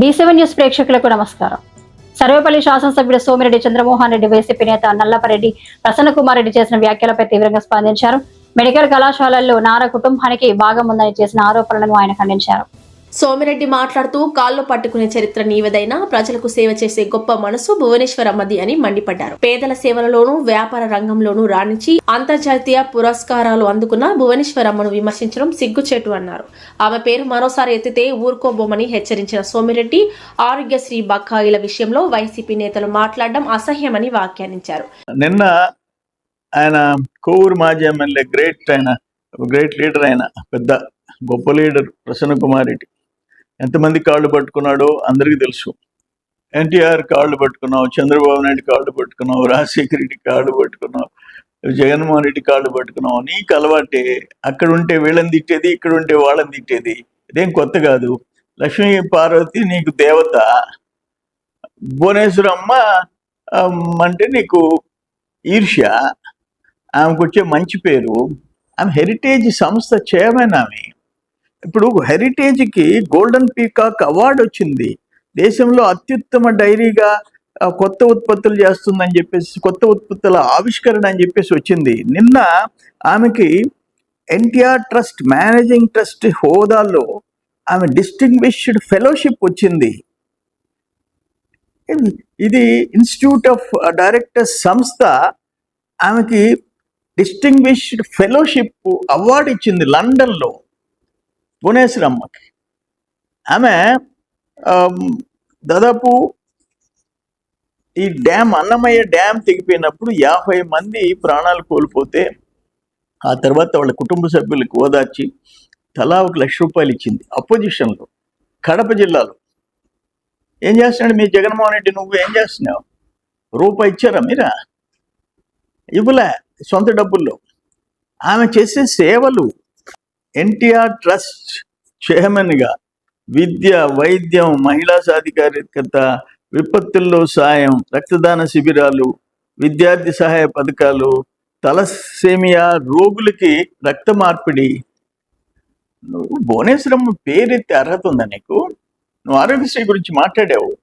D seven news ప్రేక్షకులకు నమస్కారం. సర్వేపల్లి శాసనసభ్యుడు సోమిరెడ్డి చంద్రమోహన్ రెడ్డి వైసీపీ నేత నల్లపరెడ్డి ప్రసన్న కుమార్ రెడ్డి చేసిన వ్యాఖ్యలపై తీవ్రంగా స్పందించారు. మెడికల్ కళాశాలల్లో నార కుటుంబానికి భాగం ఉందని చేసిన ఆరోపణలను ఆయన ఖండించారు. సోమిరెడ్డి మాట్లాడుతూ కాళ్ళు పట్టుకునే చరిత్ర నీవదైనా ప్రజలకు సేవ చేసే గొప్ప మనసు భువనేశ్వరమ్మది అని మండిపడ్డారు. పేదల సేవలలోనూ వ్యాపార రంగంలోనూ రాణించి అంతర్జాతీయ పురస్కారాలు అందుకున్న భువనేశ్వరమ్మను విమర్శించడం సిగ్గుచేటు అన్నారు. ఆమె పేరు మరోసారి ఎత్తితే ఊరుకోబోమని హెచ్చరించిన సోమిరెడ్డి ఆరోగ్యశ్రీ బకాయిల విషయంలో వైసీపీ నేతలు మాట్లాడడం అసహ్యమని వ్యాఖ్యానించారు. నిన్న ఆయన కోవూరు మాజీ ఎమ్మెల్యే గ్రేట్ ఆయన గ్రేట్ లీడర్ ఆయన పెద్ద గొప్ప లీడర్ ప్రసన్న కుమార్ రెడ్డి. ఎంతమంది కాళ్ళు పట్టుకున్నాడో అందరికీ తెలుసు. ఎన్టీఆర్ కాళ్ళు పట్టుకున్నావు చంద్రబాబు నాయుడు కాళ్ళు పట్టుకున్నావు రాజశేఖర రెడ్డి కాళ్ళు పట్టుకున్నావు జగన్మోహన్ రెడ్డి కాళ్ళు పట్టుకున్నావు. నీకు అలవాటే అక్కడ ఉంటే వీళ్ళని తిట్టేది ఇక్కడ ఉంటే వాళ్ళని తిట్టేది. ఇదేం కొత్త కాదు. లక్ష్మీ పార్వతి నీకు దేవత. భువనేశ్వరమ్మ అమ్మ అంటే నీకు ఈర్ష్య. ఆమెకు వచ్చే మంచి పేరు. ఆమె హెరిటేజ్ సంస్థ చైర్మన్ ఆమె. ఇప్పుడు హెరిటేజ్కి గోల్డెన్ పీకాక్ అవార్డు వచ్చింది. దేశంలో అత్యుత్తమ డైరీగా కొత్త ఉత్పత్తులు చేస్తుందని చెప్పేసి కొత్త ఉత్పత్తుల ఆవిష్కరణ అని చెప్పేసి వచ్చింది. నిన్న ఆమెకి ఎన్టీఆర్ ట్రస్ట్ మేనేజింగ్ ట్రస్ట్ హోదాలో ఆమె డిస్టింగ్విష్డ్ ఫెలోషిప్ వచ్చింది. ఇది- ఇది ఇన్స్టిట్యూట్ ఆఫ్ డైరెక్టర్స్ సంస్థ ఆమెకి డిస్టింగ్విష్డ్ ఫెలోషిప్ అవార్డు ఇచ్చింది లండన్లో. భువనేశ్వరమ్మకి ఆమె దాదాపు ఈ డ్యామ్ అన్నమయ్య డ్యామ్ తెగిపోయినప్పుడు యాభై మంది ప్రాణాలు కోల్పోతే ఆ తర్వాత వాళ్ళ కుటుంబ సభ్యులకు ఓదార్చి తలా ఒక లక్ష రూపాయలు ఇచ్చింది. అపోజిషన్లో కడప జిల్లాలో. ఏం చేస్తున్నాడు మీ జగన్మోహన్ రెడ్డి? నువ్వు ఏం చేస్తున్నావు? రూపాయి ఇచ్చారా మీరా? ఇవ్వలే సొంత డబ్బుల్లో. ఆమె చేసే సేవలు ఎన్టీఆర్ ట్రస్ట్ చైర్మన్గా విద్య వైద్యం మహిళా సాధికారికత విపత్తుల్లో సాయం రక్తదాన శిబిరాలు విద్యార్థి సహాయ పథకాలు తలసేమియా రోగులకి రక్త మార్పిడి. నువ్వు భువనేశ్వరమ్మ పేరెత్తే అర్హత ఉందా నీకు? నువ్వు ఆరోగ్యశ్రీ గురించి మాట్లాడావు.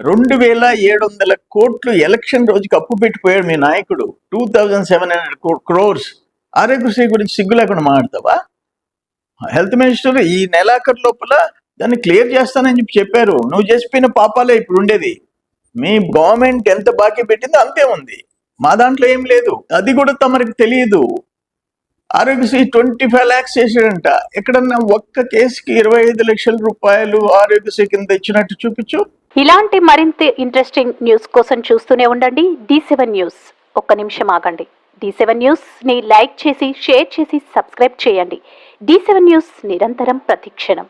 రెండు వేల ఏడు వందల కోట్లు ఎలక్షన్ రోజుకి అప్పు పెట్టిపోయాడు మీ నాయకుడు. Two thousand seven hundred crores. Aarogyasri గురించి సిగ్గు లేకుండా మాట్లాడతావా? హెల్త్ మినిస్టర్ ఈ నెలాఖరు లోపల దాన్ని క్లియర్ చేస్తానని చెప్పి చెప్పారు. నువ్వు చేసిపోయిన పాపాలే ఇప్పుడు ఉండేది. మీ గవర్నమెంట్ ఎంత బాకీ పెట్టిందో అంతే ఉంది. మా దాంట్లో ఏం లేదు. అది కూడా తమరికి తెలియదు. ఆరోగ్యశ్రీ ట్వంటీ ఫైవ్ ల్యాక్స్ చేసాడంట ఎక్కడన్నా ఒక్క కేసుకి ఇరవై ఐదు లక్షల రూపాయలు ఆరోగ్యశ్రీ కింద ఇచ్చినట్టు చూపించు. ఇలాంటి మరింత ఇంట్రెస్టింగ్ న్యూస్ కోసం చూస్తూనే ఉండండి. డి సెవెన్ న్యూస్ ఒక్క నిమిషం ఆగండి. డి సెవెన్ న్యూస్ని లైక్ చేసి షేర్ చేసి సబ్స్క్రైబ్ చేయండి. డి సెవెన్ న్యూస్ నిరంతరం ప్రతిక్షణం.